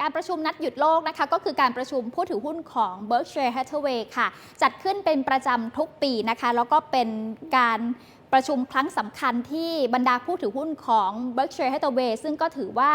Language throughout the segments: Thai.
การประชุมนัดหยุดโลกนะคะก็คือการประชุมผู้ถือหุ้นของ Berkshire Hathaway ค่ะ จัดขึ้นเป็นประจำทุกปีนะคะ แล้วก็เป็นการ ประชุมครั้งสำคัญที่บรรดาผู้ถือหุ้นของ Berkshire Hathaway ซึ่งก็ถือว่า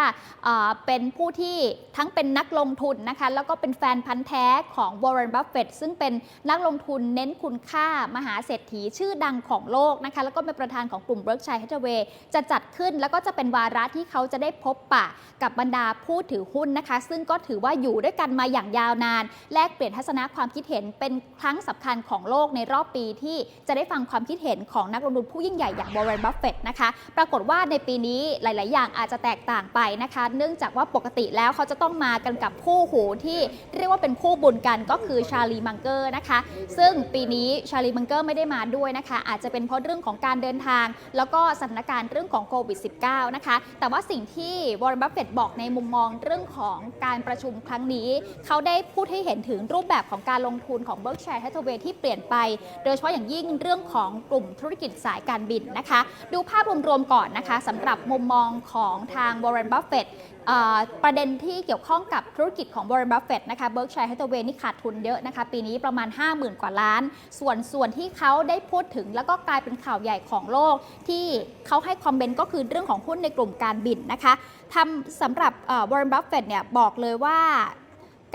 เป็นผู้ที่ทั้งเป็นนักลงทุนนะคะแล้วก็เป็นแฟนพันธ์แท้ของ Warren Buffett ซึ่งเป็นนักลงทุนเน้นคุณค่ามหาเศรษฐีชื่อดังของโลกนะคะแล้วก็เป็นประธานของกลุ่ม Berkshire Hathaway จะจัดขึ้นแล้วก็จะเป็นวาระที่เขาจะได้พบปะกับบรรดาผู้ถือหุ้นนะคะ ซึ่งก็ถือว่าอยู่ด้วยกันมาอย่างยาวนาน แลกเปลี่ยนทัศนะความคิดเห็นเป็นครั้งสำคัญของโลกในรอบปีที่จะได้ฟังความคิดเห็นของนักลงทุนผู้ยิ่งใหญ่อย่าง Warren Buffett นะคะ ปรากฏว่าในปีนี้หลาย ๆ อย่างอาจจะแตกต่างไปนะคะ เนื่องจากว่าปกติแล้วเขาจะต้องมากันกับคู่หูที่เรียกว่าเป็นคู่บุญกันก็คือชาลีมังเกอร์นะคะ ซึ่งปีนี้ชาลีมังเกอร์ไม่ได้มาด้วยนะคะ อาจจะเป็นเพราะเรื่องของการเดินทาง แล้วก็สถานการณ์เรื่องของโควิด -19 นะคะ แต่ว่าสิ่งที่วอร์เรนบัฟเฟตบอกในมุมมองเรื่องของการประชุมครั้งนี้เขาได้พูดให้เห็นถึงรูปแบบของการลงทุนของ Berkshire Hathaway ที่เปลี่ยนไป โดยเฉพาะอย่างยิ่งเรื่องของกลุ่มธุรกิจสายการบินนะคะ ดูภาพรวมๆก่อนนะคะสำหรับมุมมองของทาง Warren Buffett เอ่อประเด็นที่เกี่ยวข้องกับธุรกิจของ Warren Buffett นะคะ Berkshire Hathaway นี่ขาดทุนเยอะนะคะ ปีนี้ประมาณ 50,000 กว่าล้าน ส่วนส่วนที่เขาได้พูดถึงแล้วก็กลายเป็นข่าวใหญ่ของโลก ที่เขาให้คอมเมนต์ก็คือเรื่องของหุ้นในกลุ่มการบินนะคะทำสำหรับเอ่อ Warren Buffett เนี่ยบอกเลยว่า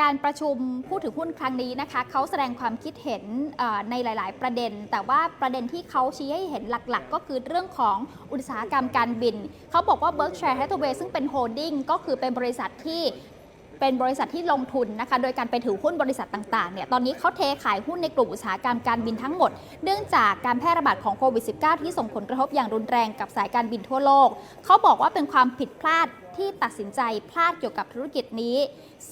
การประชุมผู้ถือหุ้นครั้งนี้นะคะเขาแสดงความคิดเห็นในหลาย ๆ ประเด็น แต่ว่าประเด็นที่เขาชี้ให้เห็นหลัก ๆ ก็คือเรื่องของอุตสาหกรรมการบิน เขาบอกว่า Berkshire Hathaway ซึ่งเป็นโฮลดิ้งก็คือเป็นบริษัทที่เป็นบริษัทที่ลงทุนนะคะ โดยการไปถือหุ้นบริษัทต่าง ๆ เนี่ย ตอนนี้เขาเทขายหุ้นในกลุ่มอุตสาหกรรมการบินทั้งหมด เนื่องจากการแพร่ระบาดของโควิด -19 ที่ส่งผลกระทบอย่างรุนแรงกับสายการบินทั่วโลก เขาบอกว่าเป็นความผิดพลาด ที่ตัดสินใจพลาดเกี่ยวกับธุรกิจนี้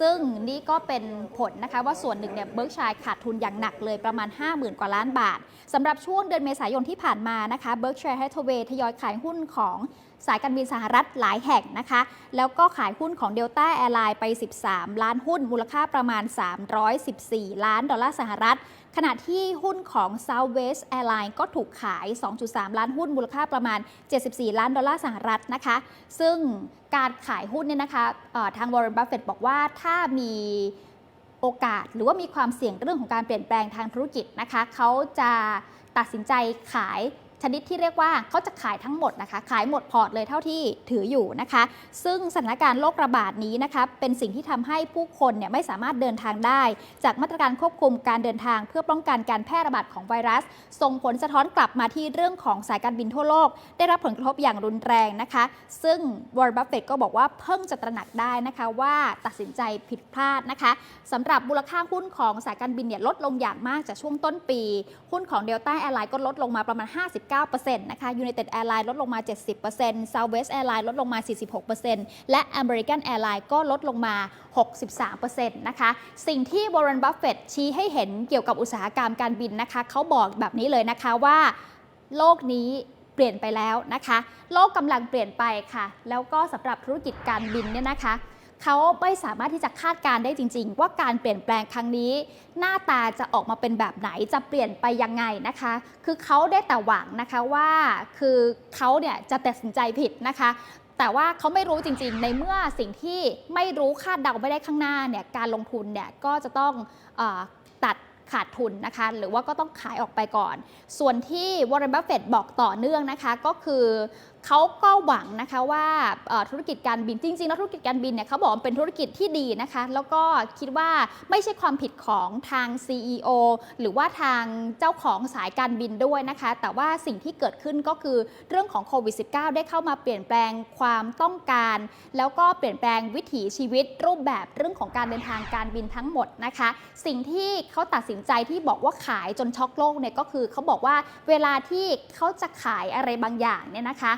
ซึ่งนี่ก็เป็นผลนะคะว่าส่วนหนึ่งเนี่ยเบิร์กชัยขาดทุนอย่างหนักเลยประมาณ 50,000 กว่าล้านบาทสำหรับช่วงเดือนเมษายนที่ผ่านมานะคะเบิร์กชัยแฮทเวย์ทยอยขายหุ้นของสายการบินสหรัฐหลายแห่งนะคะ แล้วก็ขายหุ้นของ Delta Airline ไป 13 ล้านหุ้น มูลค่าประมาณ 314 ล้านดอลลาร์สหรัฐขณะที่หุ้นของ Southwest Airlines ก็ถูกขาย 2.3 ล้านหุ้นมูลค่าประมาณ 74 ล้านดอลลาร์สหรัฐนะคะ ซึ่งการขายหุ้นเนี่ยนะคะทาง Warren Buffett บอกว่าถ้ามีโอกาสหรือว่ามีความเสี่ยงเรื่องของการเปลี่ยนแปลงทางธุรกิจนะคะเขาจะตัดสินใจขาย ชนิดที่เรียกว่าเขาจะขายทั้งหมดนะคะ ขายหมดพอร์ตเลยเท่าที่ถืออยู่นะคะ ซึ่งสถานการณ์โรคระบาดนี้นะคะเป็นสิ่งที่ทำให้ผู้คนเนี่ยไม่สามารถเดินทางได้ จากมาตรการควบคุมการเดินทาง เพื่อป้องกันการแพร่ระบาดของไวรัส ส่งผลสะท้อนกลับมาที่เรื่องของสายการบินทั่วโลก ได้รับผลกระทบอย่างรุนแรงนะคะ ซึ่งวอร์บัฟเฟตก็บอกว่าเพิ่งจะตระหนักได้นะคะว่าตัดสินใจผิดพลาดนะคะสำหรับมูลค่าหุ้นของสายการบินเนี่ยลดลงอย่างมากจากช่วงต้นปี หุ้นของ Delta Airlines ก็ลดลงมาประมาณ9%นะคะ United Airlines ลดลงมา 70% Southwest Airlines ลดลงมา 46%และ American Airlines ก็ลดลงมา 63%นะคะ สิ่งที่ Warren Buffett ชี้ให้เห็นเกี่ยวกับอุตสาหกรรมการบินนะคะเขาบอกแบบนี้เลยนะคะว่าโลกนี้เปลี่ยนไปแล้วนะคะ โลกกำลังเปลี่ยนไปค่ะ แล้วก็สำหรับธุรกิจการบินเนี่ยนะคะ เขาไม่สามารถที่จะคาดการได้จริง ๆ ว่าการเปลี่ยนแปลงครั้งนี้ หน้าตาจะออกมาเป็นแบบไหนจะเปลี่ยนไปยังไงนะคะ คือเขาได้แต่หวังนะคะว่าคือเขาเนี่ยจะตัดสินใจผิดนะคะ แต่ว่าเขาไม่รู้จริง ๆ ในเมื่อสิ่งที่ไม่รู้คาดเดาไม่ได้ข้างหน้าเนี่ยการลงทุนเนี่ยก็จะต้องอ ขาดทุนนะคะ หรือว่าก็ต้องขายออกไปก่อน ส่วนที่วอร์เรนบัฟเฟตบอกต่อเนื่องนะคะ ก็คือเขาก็หวังนะคะว่าธุรกิจการบินจริงๆแล้วธุรกิจการบินเนี่ยเขาบอกว่าเป็นธุรกิจที่ดีนะคะ แล้วก็คิดว่าไม่ใช่ความผิดของทาง CEO หรือว่าทางเจ้าของสายการบินด้วยนะคะ แต่ว่าสิ่งที่เกิดขึ้นก็คือเรื่องของโควิด -19 ได้เข้ามาเปลี่ยนแปลงความต้องการ แล้วก็เปลี่ยนแปลงวิถีชีวิตรูปแบบเรื่องของการเดินทางการบินทั้งหมดนะคะ สิ่งที่เขาตัดสินใจที่บอกว่าขายจนช็อกโลกเนี่ยก็คือเขาบอกว่าเวลาที่เขาจะขายอะไรบางอย่างเนี่ยนะคะ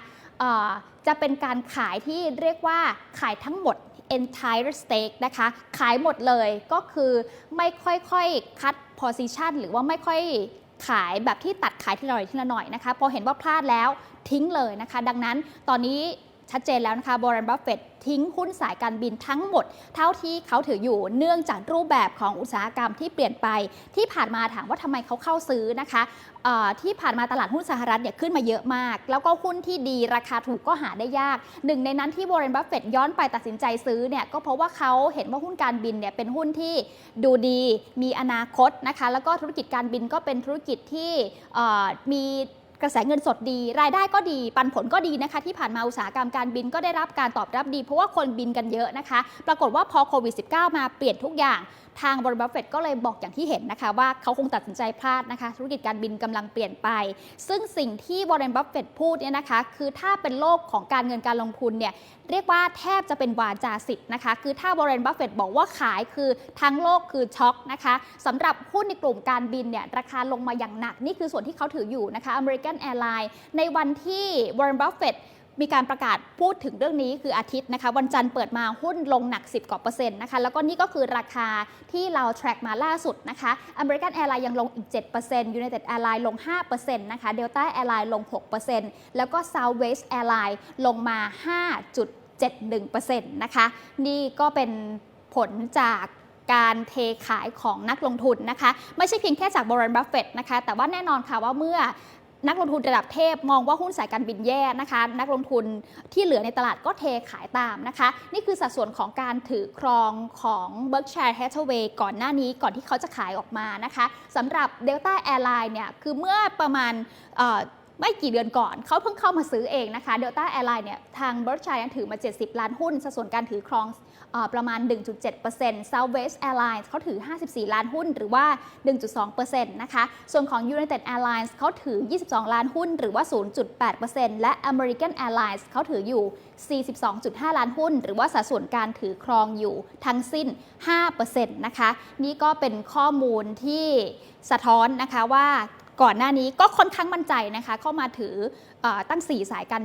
จะเป็นการขายที่เรียกว่าขายทั้งหมด entire stake นะคะ ขายหมดเลยก็คือไม่ค่อยๆคัด position หรือว่าไม่ค่อยขายแบบที่ตัดขายทีละหน่อยทีละหน่อยนะคะ พอเห็นว่าพลาดแล้วทิ้งเลยนะคะ ดังนั้นตอนนี้ ชัดเจนแล้วนะคะบรอนบัฟเฟตทิ้งหุ้นสายการบินทั้งหมด เท่าที่เขาถืออยู่เนื่องจากรูปแบบของอุตสาหกรรมที่เปลี่ยนไป ที่ผ่านมาถามว่าทำไมเขาเข้าซื้อนะคะที่ผ่านมาตลาดหุ้นสหรัฐเนี่ยขึ้นมาเยอะมาก แล้วก็หุ้นที่ดีราคาถูกก็หาได้ยาก หนึ่งในนั้นที่บรอนบัฟเฟตย้อนไปตัดสินใจซื้อเนี่ยก็เพราะว่าเขาเห็นว่าหุ้นการบินเนี่ยเป็นหุ้นที่ดูดีมีอนาคตนะคะแล้วก็ธุรกิจการบินก็เป็นธุรกิจที่มี กระแสเงินสดดี รายได้ก็ดี ปันผลก็ดีนะคะ ที่ผ่านมาอุตสาหกรรมการบินก็ได้รับการตอบรับดี เพราะว่าคนบินกันเยอะนะคะ ปรากฏว่าพอโควิด -19 มาเปลี่ยนทุกอย่างทางบริบัฟเฟตก็เลยบอกอย่างที่เห็นนะคะว่าเขาคงตัดสินใจพลาดนะคะ ธุรกิจการบินกำลังเปลี่ยนไป ซึ่งสิ่งที่วอร์เรนบัฟเฟตพูดเนี่ยนะคะ คือถ้าเป็นโลกของการเงินการลงทุนเนี่ยเรียกว่าแทบจะเป็นวาจาสิทธิ์นะคะ คือถ้าวอร์เรนบัฟเฟตบอกว่าขายคือทั้งโลกคือช็อกนะคะสำหรับหุ้นในกลุ่มการบินเนี่ยราคาลงมาอย่างหนัก นี่คือส่วนที่เขาถืออยู่นะคะอเม American Airlines ในวันที่วอร์เรนบัฟเฟตมีการประกาศพูดถึงเรื่องนี้คืออาทิตย์นะคะ วันจันทร์เปิดมาหุ้นลงหนัก 10กว่าเปอร์เซ็นต์นะคะ แล้วก็นี่ก็คือราคาที่เรา track มาล่าสุดนะคะ American Airlines ยังลงอีก 7% United Airlines ลง 5%นะคะ Delta Airlines ลง 6%แล้วก็ Southwest Airlines ลงมา 5.71%นะคะ นี่ก็เป็นผลจากการเทขายของนักลงทุนนะคะ ไม่ใช่เพียงแค่จากบรอนบัฟเฟตนะคะ แต่ว่าแน่นอนค่ะว่าเมื่อ นักลงทุนระดับเทพมองว่าหุ้นสายการบินแย่นะคะ นักลงทุนที่เหลือในตลาดก็เทขายตามนะคะ นี่คือสัดส่วนของการถือครองของ Berkshire Hathaway ก่อนหน้านี้ก่อนที่เขาจะขายออกมานะคะสำหรับ Delta Airline เนี่ยคือเมื่อประมาณ ไม่กี่เดือนก่อน เขาเพิ่งเข้ามาซื้อเองนะคะ Delta Airline เนี่ยทาง Berkshire ถือมา 70 ล้านหุ้น สัดส่วนการถือครองอประมาณ 1.7% Southwest Airlines เขาถือ 54 ล้านหุ้นหรือว่า 1.2%นะคะส่วนของ United Airlines เขาถือ 22 ล้านหุ้น หรือว่า 0.8%และ American Airlines เขาถืออยู่ 42.5 ล้านหุ้น หรือว่าสัดส่วนการถือครองอยู่ทั้งสิ้น 5%นะคะนี่ก็เป็นข้อมูลที่สะท้อนนะคะว่า ก่อนหน้านี้ก็ค่อนข้างมั่นใจนะคะ เข้ามาถืออตั้ง 4 สายการ